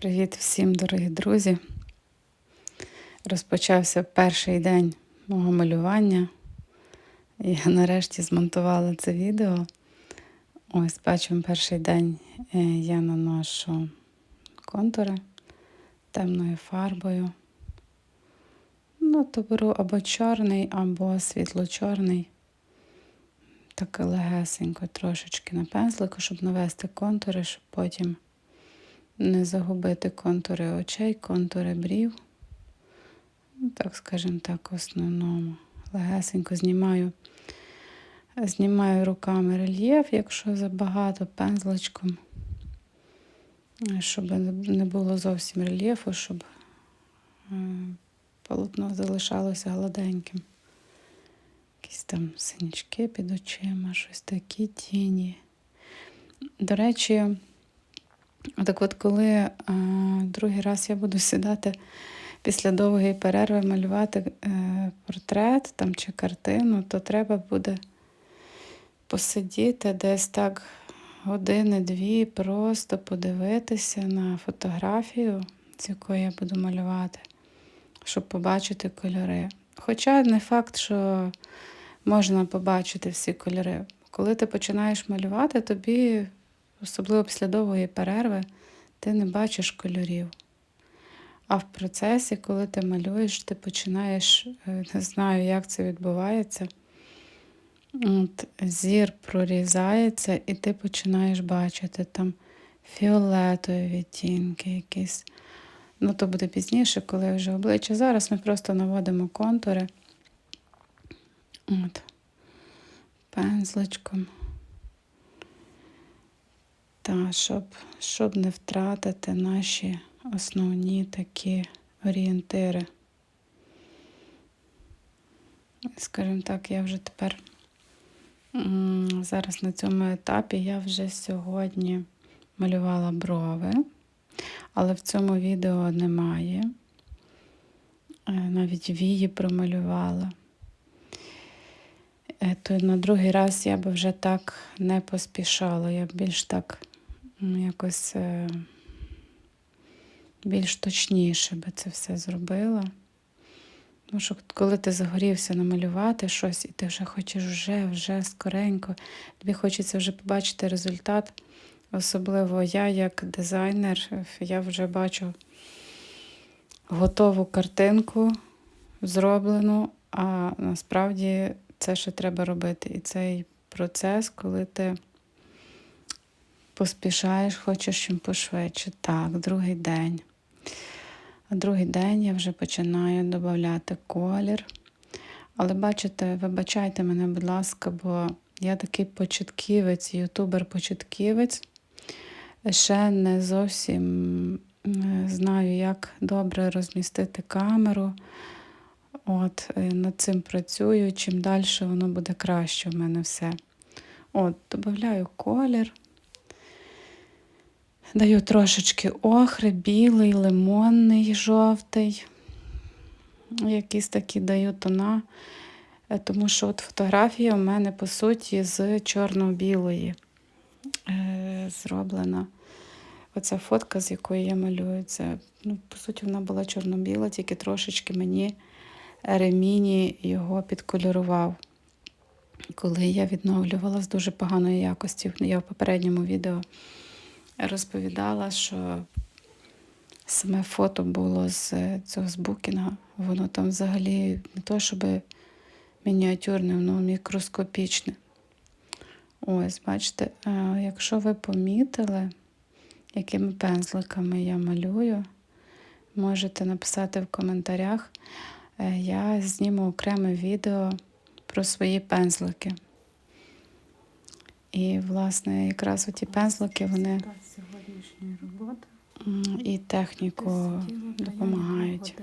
Привіт всім, дорогі друзі. Розпочався перший день мого малювання. Я нарешті змонтувала це відео. Ось бачимо, перший день е, я наношу контури темною фарбою. Ну, то беру або чорний, або світло-чорний. Так легесенько трошечки на пензлику, щоб навести контури, щоб потім не загубити контури очей, контури брів. Ну, Так, скажімо так, в основному. Легесенько знімаю, знімаю руками рельєф, якщо забагато, пензличком, щоб не було зовсім рельєфу, щоб е, полотно залишалося гладеньким. Якісь там синячки під очима, щось такі тіні. До речі, так от коли а, другий раз я буду сідати після довгої перерви малювати е, портрет там, чи картину, то треба буде посидіти десь так години-дві, просто подивитися на фотографію, з якої я буду малювати, щоб побачити кольори. Хоча не факт, що можна побачити всі кольори. Коли ти починаєш малювати, тобі особливо після довгої перерви, ти не бачиш кольорів. А в процесі, коли ти малюєш, ти починаєш, е, не знаю, як це відбувається. От, Зір прорізається, і ти починаєш бачити там фіолетові відтінки якісь. Ну, то буде пізніше, коли вже обличчя. Зараз ми просто наводимо контури. От. Пензличком. Та, щоб, щоб не втратити наші основні такі орієнтири. Скажімо так, я вже тепер зараз на цьому етапі я вже сьогодні малювала брови, але в цьому відео немає. Е, Навіть вії промалювала. Е, То на другий раз я би вже так не поспішала. Я б більш так якось е, більш точніше би це все зробила. Тому що коли ти загорівся намалювати щось, і ти вже хочеш вже, вже скоренько, тобі хочеться вже побачити результат. Особливо я, як дизайнер, я вже бачу готову картинку зроблену, а насправді це ще треба робити. І цей процес, коли ти поспішаєш, хочеш чим пошвидше. Так, другий день. А другий день я вже починаю додати колір. Але бачите, вибачайте мене, будь ласка, бо я такий початківець, ютубер-початківець. Ще не зовсім знаю, як добре розмістити камеру. От, е, над цим працюю. Чим далі воно буде краще в мене все. От, додаю колір. Даю трошечки охри, білий, лимонний, жовтий. Якісь такі даю тона. Е, Тому що от фотографія у мене, по суті, з чорно-білої е, зроблена. Оця фотка, з якої я малюю, це, ну, по суті, вона була чорно-біла, тільки трошечки мені реміні його підколірував. Коли я відновлювала з дуже поганої якості, я в попередньому відео розповідала, що саме фото було з цього з букінга. Воно там взагалі не то, щоб мініатюрне, воно мікроскопічне. Ось, бачите, е, якщо ви помітили, якими пензликами я малюю, можете написати в коментарях. Е, Я зніму окреме відео про свої пензлики. І, власне, якраз оті пензлики, вони і техніку допомагають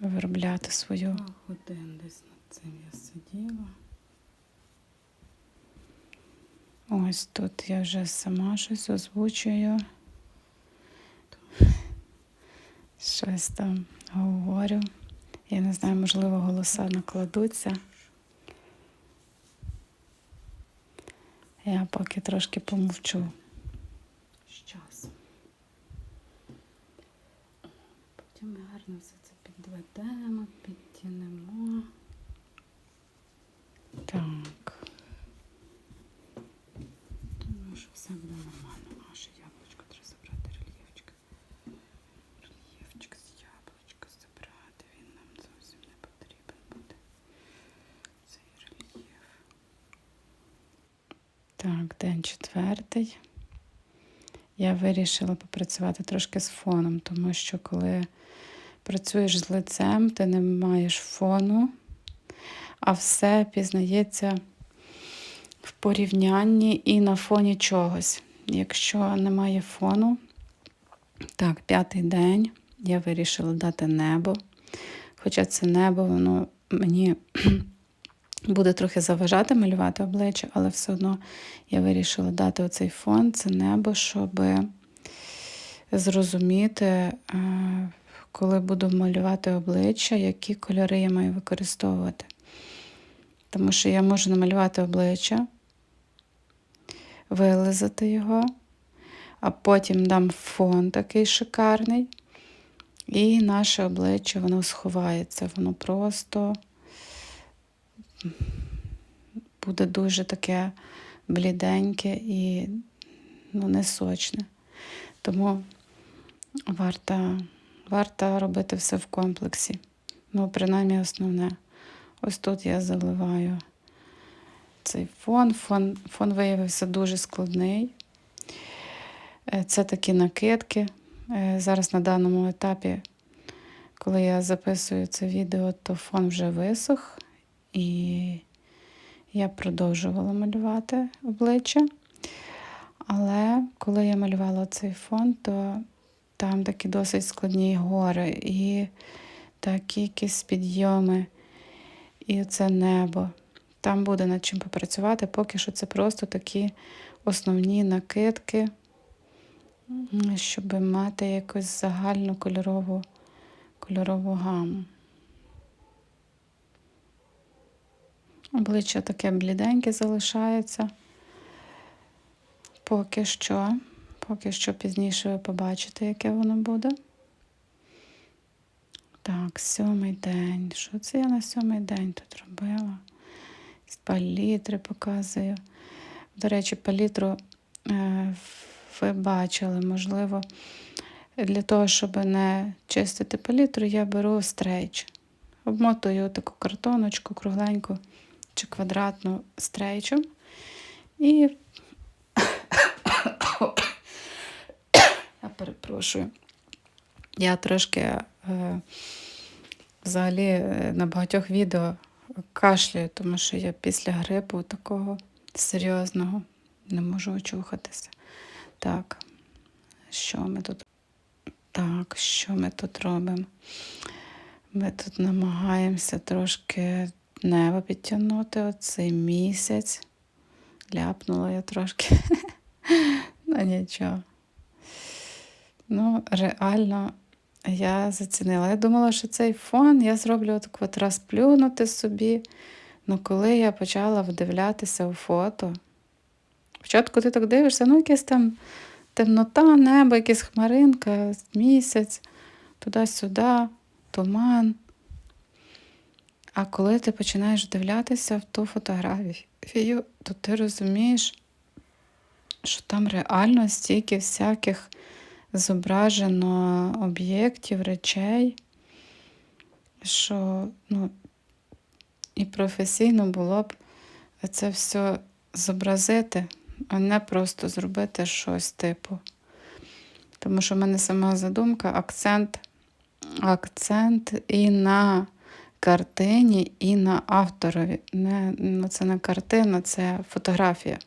виробляти свою. Годин десь над цим я сиділа. Ось тут я вже сама щось озвучую. Щось там говорю. Я не знаю, можливо, голоса накладуться. Я поки трошки помовчу. Щас. Потім ми гарно все це підведемо, підтянемо. Так, день четвертий. Я вирішила попрацювати трошки з фоном, тому що коли працюєш з лицем, ти не маєш фону, а все пізнається в порівнянні і на фоні чогось. Якщо немає фону, так, п'ятий день я вирішила дати небо. Хоча це небо, воно мені буде трохи заважати малювати обличчя, але все одно я вирішила дати оцей фон, це небо, щоб зрозуміти, е, коли буду малювати обличчя, які кольори я маю використовувати. Тому що я можу намалювати обличчя, вилизати його, а потім дам фон такий шикарний, і наше обличчя воно сховається, воно просто буде дуже таке бліденьке і ну, не сочне. Тому варто, варто робити все в комплексі. Ну, принаймні основне. Ось тут я заливаю цей фон. Фон, фон виявився дуже складний. Е, Це такі накидки. Е, Зараз на даному етапі, коли я записую це відео, то фон вже висох, і я продовжувала малювати обличчя. Але коли я малювала цей фон, то там такі досить складні гори і такі якісь підйоми, і це небо. Там буде над чим попрацювати, поки що це просто такі основні накидки, щоб мати якусь загальну кольорову, кольорову гаму. Обличчя таке бліденьке залишається. Поки що, поки що пізніше ви побачите, яке воно буде. Так, сьомий день. Що це я на сьомий день тут робила? Палітри показую. До речі, палітру е, ви бачили, можливо, для того, щоб не чистити палітру, я беру стрейч. Обмотую таку картоночку кругленьку чи квадратну стрейчем. І я перепрошую. Я трошки е, взагалі е, на багатьох відео кашляю, тому що я після грипу такого серйозного не можу очухатися. Так, що ми тут? Так, що ми тут робимо? Ми тут намагаємося трошки небо підтягнути оцей місяць. Ляпнула я трошки. Ну, нічого. Ну, реально, я зацінила. Я думала, що цей фон я зроблю от, от раз плюнути собі. Ну, коли я почала вдивлятися у фото, спочатку ти так дивишся, ну, якась там темнота, небо, якась хмаринка, місяць, туди-сюди, туман. А коли ти починаєш вдивлятися в ту фотографію, то ти розумієш, що там реально стільки всяких зображено об'єктів, речей, що ну, і професійно було б це все зобразити, а не просто зробити щось типу. Тому що в мене сама задумка, акцент, акцент і на картині, і на авторові. Не, ну, це не картина, це фотографія.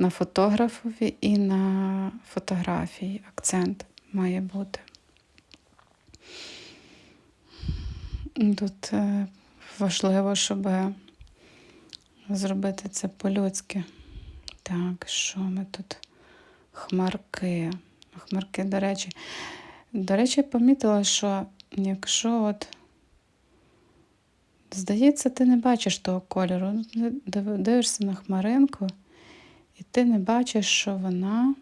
На фотографові і на фотографії акцент має бути. Тут е, важливо, щоб зробити це по-людськи. Так, що ми тут? Хмарки. Хмарки, до речі. До речі, помітила, що якщо от здається, ти не бачиш того кольору. Ну, Дивишся на хмаринку, і ти не бачиш, що вона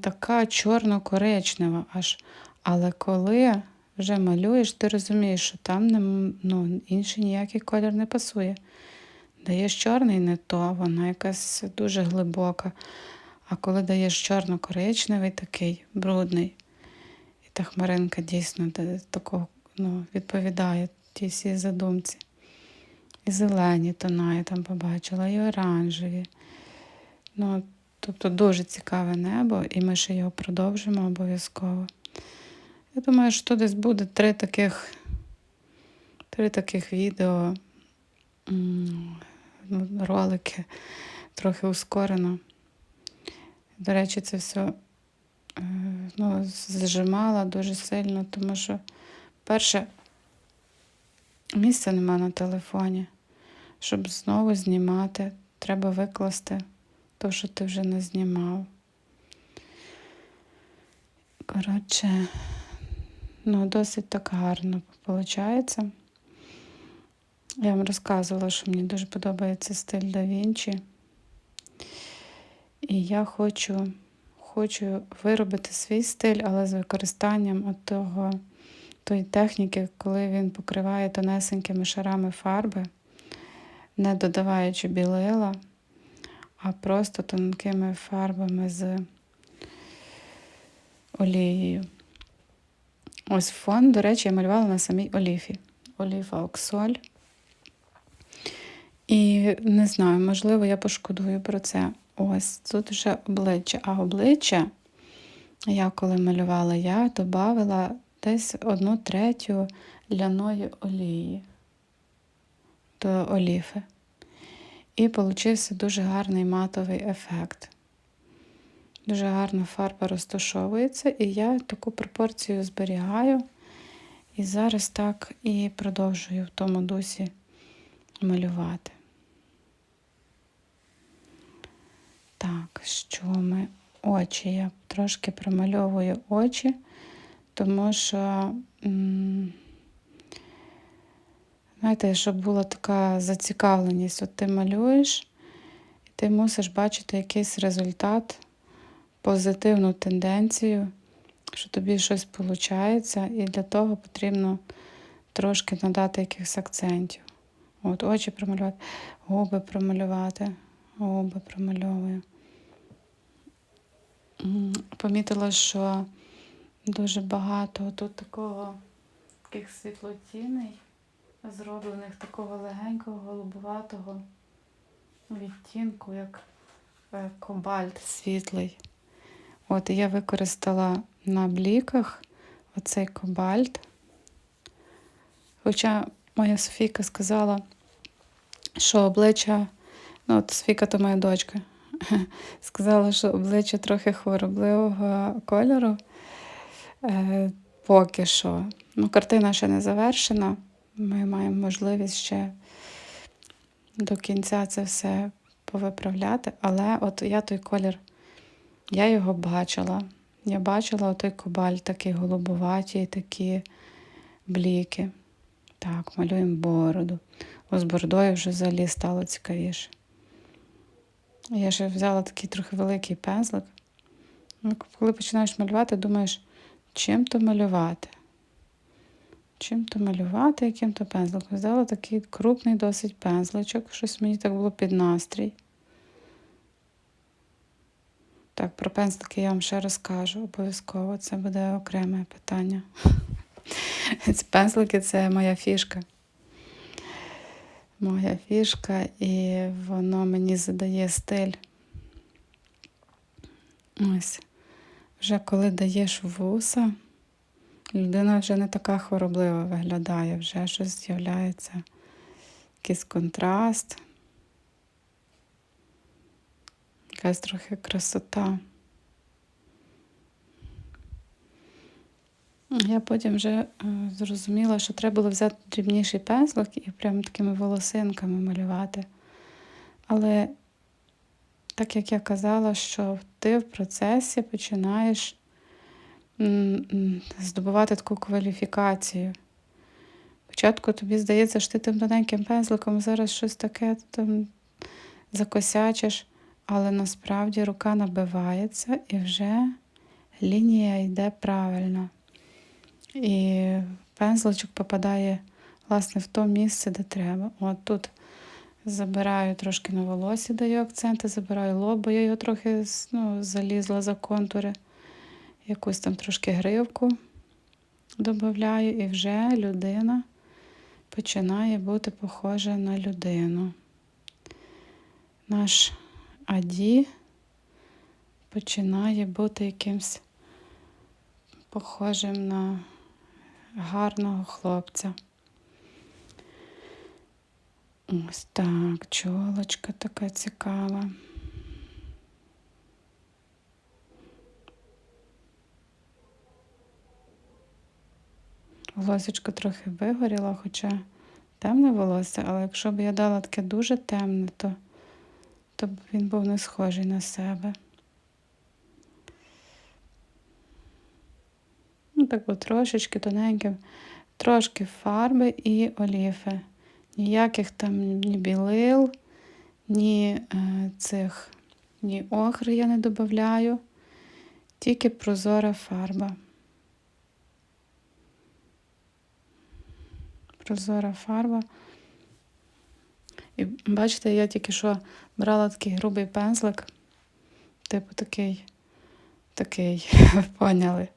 така чорно-коричнева аж. Але коли вже малюєш, ти розумієш, що там не, ну, інший ніякий колір не пасує. Даєш чорний не то, вона якась дуже глибока. А коли даєш чорно-коричневий такий, брудний, і та хмаринка дійсно такого ну, відповідає тій всій задумці. І зелені тона я там побачила, і оранжеві. Ну, тобто дуже цікаве небо, і ми ще його продовжимо обов'язково. Я думаю, що тут десь буде три таких, три таких відео, ролики, трохи ускорено. До речі, це все е, ну, зжимала дуже сильно, тому що перше місця нема на телефоні. Щоб знову знімати, треба викласти те, що ти вже не знімав. Коротше, ну, досить так гарно виходить. Я вам розказувала, що мені дуже подобається стиль да Вінчі. І я хочу, хочу виробити свій стиль, але з використанням того, тої техніки, коли він покриває тонесенькими шарами фарби, не додаваючи білила, а просто тонкими фарбами з олією. Ось фон, до речі, я малювала на самій оліфі. Оліфа Оксоль. І не знаю, можливо, я пошкодую про це. Ось тут вже обличчя. А обличчя, я коли малювала, я додавала десь одну третю ляної олії до оліфи. І получився дуже гарний матовий ефект. Дуже гарно фарба розташовується, і я таку пропорцію зберігаю. І зараз так і продовжую в тому дусі малювати. Так, що ми? Очі. Я трошки промальовую очі, тому що, знаєте, щоб була така зацікавленість, от ти малюєш, і ти мусиш бачити якийсь результат, позитивну тенденцію, що тобі щось виходить, і для того потрібно трошки надати якихось акцентів. От очі промалювати, губи промалювати, губи промальовую. Помітила, що дуже багато тут такого таких світлотіней, зроблених такого легенького, голубуватого відтінку, як е, кобальт світлий. От я використала на бліках оцей кобальт. Хоча моя Софійка сказала, що обличчя, ну от Софійка то моя дочка, сказала, що обличчя трохи хворобливого кольору. Е, поки що. Ну, картина ще не завершена. Ми маємо можливість ще до кінця це все повиправляти. Але от я той колір, я його бачила. Я бачила той кобальт, такий голубоваті, такі бліки. Так, малюємо бороду. О, з бородою вже взагалі стало цікавіше. Я ще взяла такий трохи великий пензлик. Ну, Коли починаєш малювати, думаєш, чим то малювати? Чим то малювати, яким то пензликом. Взяла такий крупний досить пензличок, щось мені так було під настрій. Так, про пензлики я вам ще розкажу обов'язково. Це буде окреме питання. Пензлики це моя фішка. Моя фішка, і воно мені задає стиль. Ось. Вже коли даєш вуса, людина вже не така хвороблива виглядає, вже щось з'являється, якийсь контраст, якась трохи красота. Я потім вже е, зрозуміла, що треба було взяти дрібніший пензлик і прямо такими волосинками малювати. Але так як я казала, що ти в процесі починаєш здобувати таку кваліфікацію. Спочатку тобі здається, що ти тим тоненьким пензликом зараз щось таке там закосячиш, але насправді рука набивається і вже лінія йде правильно. І пензличок попадає власне в то місце, де треба. От тут забираю трошки на волосі, даю акценти, забираю лоб, бо я його трохи ну, залізла за контури. Якусь там трошки гривку додаю, і вже людина починає бути похожа на людину. Наш Аді починає бути якимсь похожим на гарного хлопця. Ось так, чолочка така цікава. Волосечко трохи вигоріло, хоча темне волосся, але якщо б я дала таке дуже темне, то, то б він був не схожий на себе. Ну, так от трошечки тоненьким, трошки фарби і оліфи. Ніяких там ні білил, ні е, цих, ні охри я не додаю, тільки прозора фарба. Прозора фарба. І бачите, я тільки що брала такий грубий пензлик, типу такий, такий, поняли,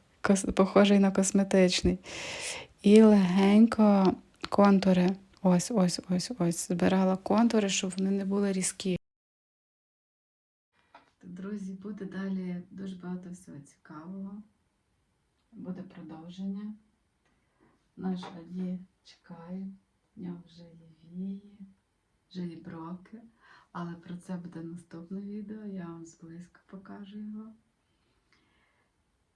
похожий на косметичний. І легенько контури. Ось, ось, ось, ось. Збирала контури, щоб вони не були різкі. Друзі, буде далі дуже багато всього цікавого. Буде продовження. Наш Аді чекає, в нього вже є вії, вже є броки, але про це буде наступне відео, я вам зблизька покажу його.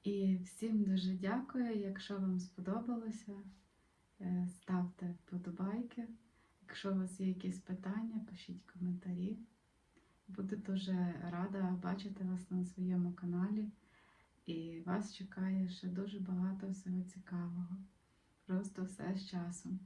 І всім дуже дякую. Якщо вам сподобалося, ставте вподобайки. Якщо у вас є якісь питання, пишіть коментарі. Буду дуже рада бачити вас на своєму каналі. І вас чекає ще дуже багато всього цікавого. Просто все з часом.